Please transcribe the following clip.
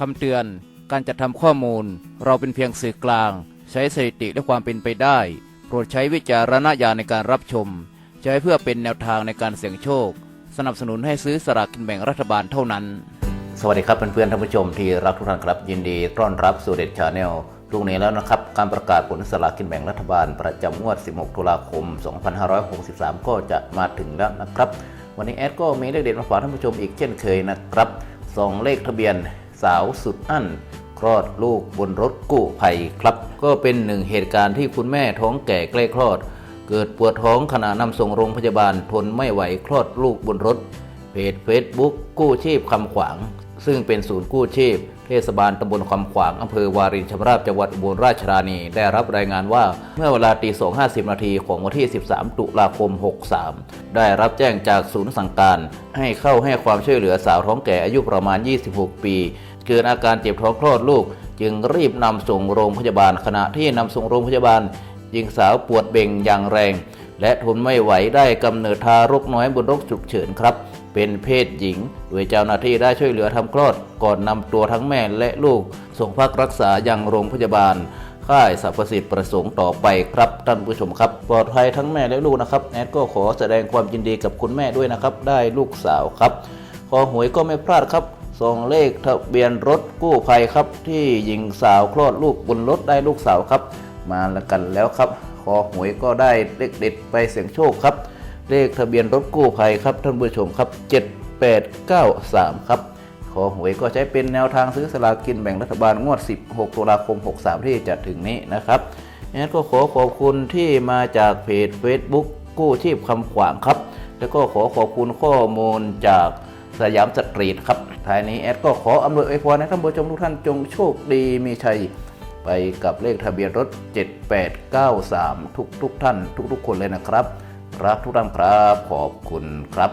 คำเตือน การจัดทำข้อมูล เราเป็นเพียงสื่อกลาง ใช้สถิติและความเป็นไปได้ โปรดใช้วิจารณญาณในการรับชม ใช้เพื่อเป็นแนวทางในการเสี่ยงโชค สนับสนุนให้ซื้อสลากกินแบ่งรัฐบาลเท่านั้น สวัสดีครับเพื่อนๆท่านผู้ชมที่รักทุกท่านครับ ยินดีต้อนรับสู่เด็ดชาแนลลูกนี้แล้วนะครับ การประกาศผลสลากกินแบ่งรัฐบาล ประจำงวด 16 ตุลาคม 2563 ก็จะมาถึงแล้วนะครับ วันนี้แอดก็มีเลขเด็ดมาฝากท่านผู้ชมอีกเช่นเคยนะครับสองเลขทะเบียน สาวสุดอั้นคลอดลูกบนรถกู้ภัยครับ ก็เป็นหนึ่งเหตุการณ์ที่คุณแม่ท้องแก่ใกล้คลอด เกิดปวดท้องขณะนำส่งโรงพยาบาลทนไม่ไหวคลอดลูกบนรถ เพจ Facebook กู้ชีพคำขวาง ซึ่งเป็นศูนย์กู้ชีพ เทศบาลตำบลคำขวางอำเภอวารินชำราบจังหวัดอุบลราชธานี ได้รับรายงานว่าเมื่อเวลาตี2.50 นาทีของวันที่ 13 ตุลาคม 63 ได้รับแจ้งจากศูนย์สั่งการ ให้เข้าให้ความช่วยเหลือสาวท้องแก่อายุประมาณ 26 ปี เกิดอาการเจ็บท้องคลอดลูก จึงรีบนำส่งโรงพยาบาลขณะที่นำส่งโรงพยาบาลหญิงสาวปวดเบ่งอย่างแรง และทนไม่ไหวได้กำเนิดทารกน้อยบนรถฉุกเฉินครับ เป็นเพศหญิง โดยเจ้าหน้าที่ได้ช่วยเหลือทำคลอด ก่อนนำตัวทั้งแม่และลูก ส่งพักรักษายังโรงพยาบาลค่ายสรรพสิทธิ์ประสงค์ต่อไปครับท่านผู้ชมครับ ปลอดภัยทั้งแม่และลูกนะครับแอดก็ขอแสดงความยินดีกับคุณแม่ด้วยนะครับ ได้ลูกสาวครับขอหวยก็ไม่พลาดครับสองเลขทะเบียนรถกู้ภัยครับ ที่หญิงสาวคลอดลูกบนรถได้ลูกสาวครับ มาแล้วกันแล้วครับ อหวยก็ได้เลขเด็ดไปเสี่ยงโชคครับ เลขทะเบียนรถกู้ภัยครับท่านผู้ชมครับ 7893 ครับ ขอหวยก็ใช้เป็นแนวทางซื้อสลากกินแบ่งรัฐบาลงวด 16 ตุลาคม 63 ที่จะถึงนี้นะครับงั้นก็ขอขอบคุณที่มาจากเพจ Facebook กู้ชีพคำขวางครับ แล้วก็ขอขอบคุณข้อมูลจากสยามสตรีทครับท้ายนี้แอดก็ขออำนวยอวยพรให้ท่านผู้ชมทุกท่านจงโชคดีมีชัย ไปกับเลขทะเบียนรถ 7893 ทุกทุกท่านทุกทุกคนเลยนะครับ รักทุกท่านครับ ขอบคุณครับ